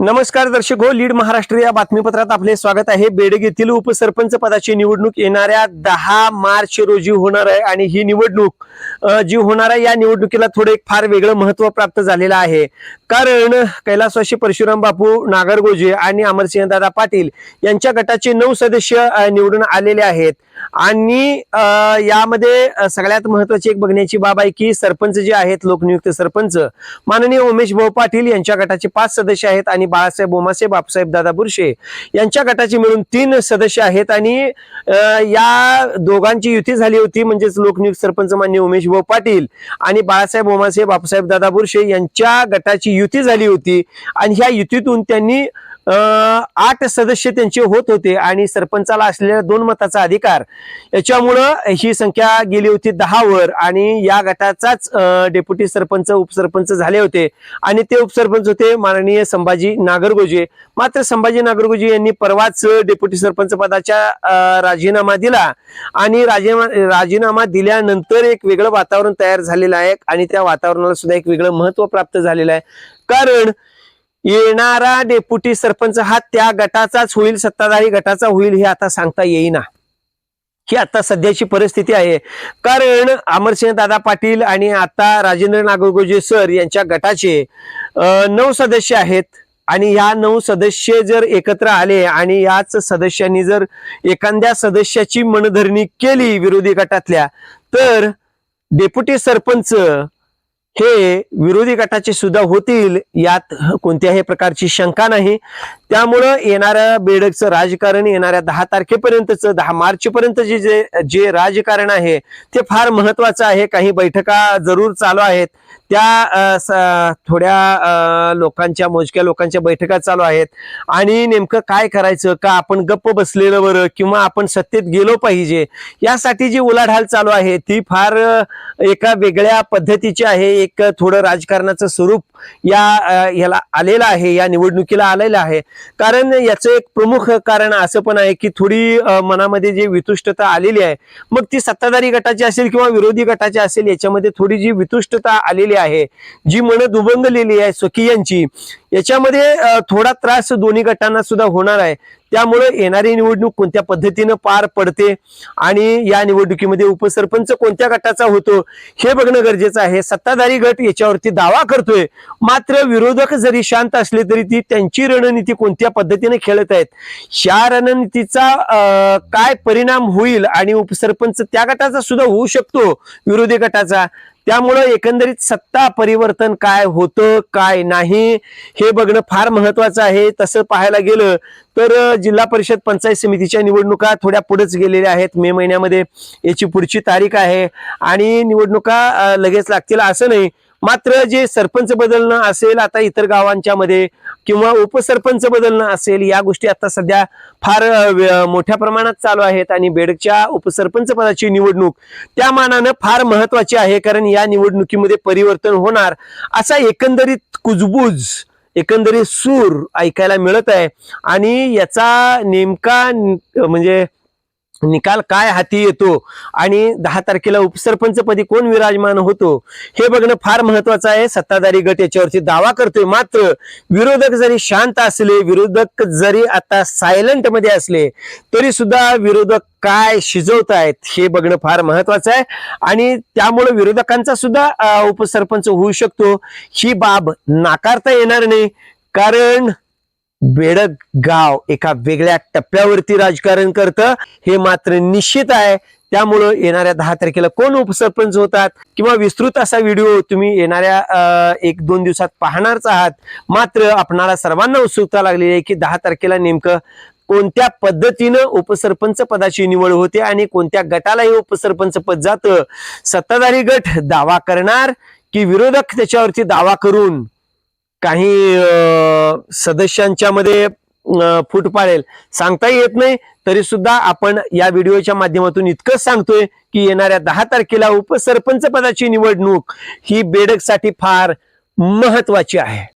नमस्कार दर्शक हो लीड महाराष्ट्र या बातमीपत्रात आपले स्वागत आहे. बेडग येथील उपसरपंच पदाची निवडणूक येणाऱ्या दहा मार्च रोजी होणार आहे आणि ही निवडणूक जी होणार आहे या निवडणुकीला थोडं एक फार वेगळं महत्त्व प्राप्त झालेलं आहे. कारण कैलासवासी परशुराम बापू नागरगोजे आणि अमरसिंह दादा पाटील यांच्या गटाचे नऊ सदस्य निवडून आलेले आहेत. आणि यामध्ये सगळ्यात महत्वाची एक बघण्याची बाब आहे की सरपंच जे आहेत लोकनियुक्त सरपंच माननीय उमेश भाऊ पाटील यांच्या गटाचे पाच सदस्य आहेत आणि बाळासाहेब बोमासे बापसाहेब दादा बुरशे यांच्या गटाचे मिळून तीन सदस्य आहेत आणि या दोघांची युती झाली होती म्हणजेच लोकनियुक्त सरपंच मान्य उमेश भाऊ पाटील आणि बाळासाहेब बोमासे बापसाहेब दादा बुरशे यांच्या गटाची युती झाली होती. आणि ह्या युतीतून त्यांनी आठ सदस्य त्यांचे होत होते आणि सरपंचाला असलेल्या दोन मताचा अधिकार. याच्यामुळं ही संख्या गेली होती दहावर आणि या गटाचाच डेप्युटी सरपंच उपसरपंच झाले होते. आणि ते उपसरपंच होते माननीय संभाजी नागरगोजे. मात्र संभाजी नागरगोजे यांनी परवाच डेप्युटी सरपंच पदाचा राजीनामा दिला. आणि राजीनामा राजीनामा दिल्यानंतर एक वेगळं वातावरण तयार झालेलं आहे आणि त्या वातावरणाला सुद्धा एक वेगळं महत्त्व प्राप्त झालेलं आहे. कारण येणारा डेप्युटी सरपंच हा त्या गटाचाच होईल सत्ताधारी गटाचा होईल हे आता सांगता येईना. ही आता सध्याची परिस्थिती आहे. कारण अमरसिंह दादा पाटील आणि आता राजेंद्र नागरगोजे सर यांच्या गटाचे नऊ सदस्य आहेत. आणि ह्या नऊ सदस्य जर एकत्र आले आणि याच सदस्यांनी जर एखाद्या सदस्याची मनधरणी केली विरोधी गटातल्या तर डेप्युटी सरपंच हे विरोधी गटाचे सुद्धा होतील यात कोणत्याही प्रकारची शंका नाही. त्यामुळं येणाऱ्या बेडकचं राजकारण येणाऱ्या दहा तारखेपर्यंतच दहा मार्च पर्यंत जे जे जे राजकारण आहे ते फार महत्वाचं आहे. काही बैठका जरूर चालू आहेत. त्या स- थोड्या लोकांच्या मोजक्या लोकांच्या बैठका चालू आहेत. आणि नेमकं काय करायचं? का आपण गप्प बसलेलं बरं? किंवा आपण सत्तेत गेलो पाहिजे? यासाठी जी उलाढाल चालू आहे ती फार एका वेगळ्या पद्धतीची आहे. एक थोडं राजकारणाचं स्वरूप या ह्याला याला आलेलं आहे या निवडणुकीला आलेलं आहे. कारण याचं एक प्रमुख कारण असं पण आहे की थोडी मनामध्ये जी वितुष्टता आलेली आहे मग ती सत्ताधारी गटाची असेल किंवा विरोधी गटाची असेल याच्यामध्ये थोडी जी वितुष्टता आलेली आहे जी मन दुभंगलेली आहे स्वकीयांची याच्यामध्ये थोडा त्रास दोन्ही गटांना सुद्धा होणार आहे. त्यामुळे येणारी निवडणूक कोणत्या पद्धतीनं पार पडते आणि या निवडणुकीमध्ये उपसरपंच कोणत्या गटाचा होतो हे बघणं गरजेचं आहे. सत्ताधारी गट याच्यावरती दावा करतोय. मात्र विरोधक जरी शांत असले तरी ती त्यांची रणनीती कोणत्या पद्धतीने खेळत आहेत ह्या रणनीतीचा काय परिणाम होईल आणि उपसरपंच त्या गटाचा सुद्धा होऊ शकतो विरोधी गटाचा? त्यामुळं एकंदरीत सत्ता परिवर्तन काय होतं काय नाही हे बघणं फार महत्वाचं आहे. तसं पाहायला गेलं तर जिल्हा परिषद पंचायत समितीच्या निवडणुका थोड्या पुढेच गेलेल्या आहेत. मे महिन्यामध्ये याची पुढची तारीख आहे आणि निवडणुका लगेच लागतील असं नाही. मात्र जे सरपंच बदलणं असेल आता इतर गावांच्या मध्ये किंवा उपसरपंच बदलणं असेल या गोष्टी आता सध्या फार मोठ्या प्रमाणात चालू आहेत आणि बेडच्या उपसरपंच पदाची निवडणूक त्या मानानं फार महत्वाची आहे कारण या निवडणुकीमध्ये परिवर्तन होणार. असा एकंदरीत कुजबूज एकंदरीत सूर ऐकायला मिळत आहे. आणि याचा नेमका म्हणजे निकाल काय हाती येतो? आणि दहा तारखेला उपसरपंच पदी कोण विराजमान होतो? हे बघणं फार महत्वाचं आहे. सत्ताधारी गट याच्यावरती दावा करतोय. मात्र विरोधक जरी शांत असले विरोधक जरी आता सायलंटमध्ये असले तरी सुद्धा विरोधक काय शिजवत आहेत हे बघणं फार महत्वाचं आहे. आणि त्यामुळे विरोधकांचा सुद्धा उपसरपंच होऊ शकतो. ही बाब नाकारता येणार नाही. कारण बेडक गाव एका वेगळ्या टप्प्यावरती राजकारण करतं. हे मात्र निश्चित आहे. त्यामुळं येणाऱ्या दहा तारखेला कोण उपसरपंच होतात? किंवा विस्तृत असा व्हिडिओ तुम्ही येणाऱ्या एक दोन दिवसात पाहणारच आहात. मात्र आपणाला सर्वांना उत्सुकता लागलेली आहे की दहा तारखेला नेमकं कोणत्या पद्धतीनं उपसरपंच पदाची निवड होते आणि कोणत्या गटाला हे उपसरपंच पद जातं? सत्ताधारी गट दावा करणार की विरोधक त्याच्यावरती दावा करून काही सदस्यांच्या मध्ये फूट पाडेल. सांगता येत नाही तरी सुद्धा आपण या व्हिडिओच्या माध्यमातून इतकंच सांगतोय की येणाऱ्या दहा तारखेला उपसरपंच पदाची निवडणूक ही बेडकसाठी फार महत्वाची आहे.